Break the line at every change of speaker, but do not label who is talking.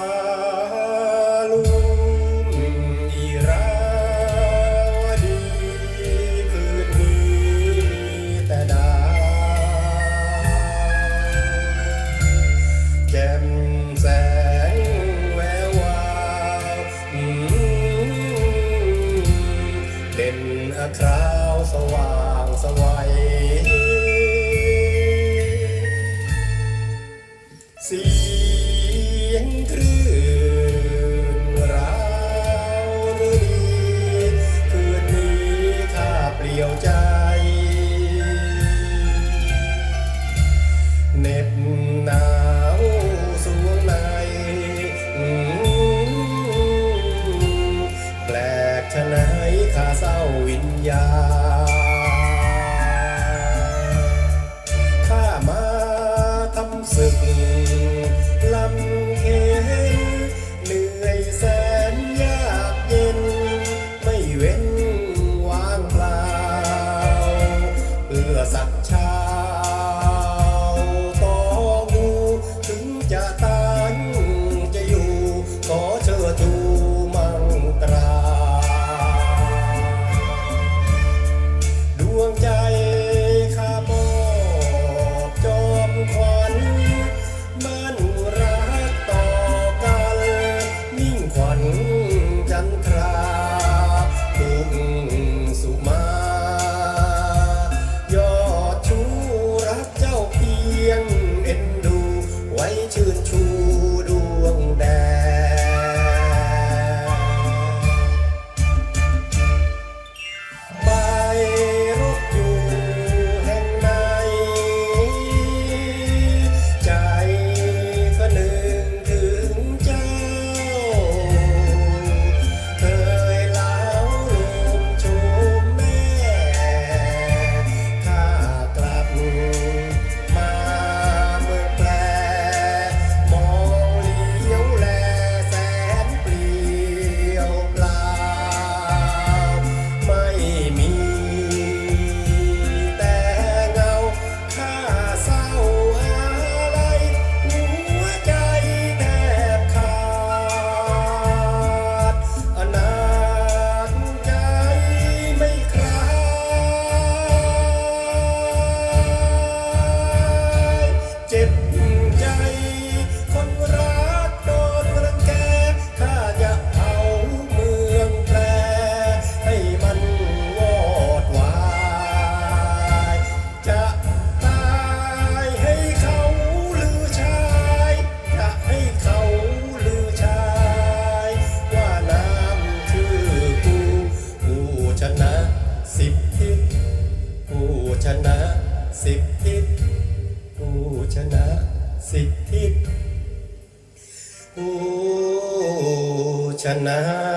Senhor. me. ชนะสิบทิศผู้ชนะสิบทิศผู้ชนะ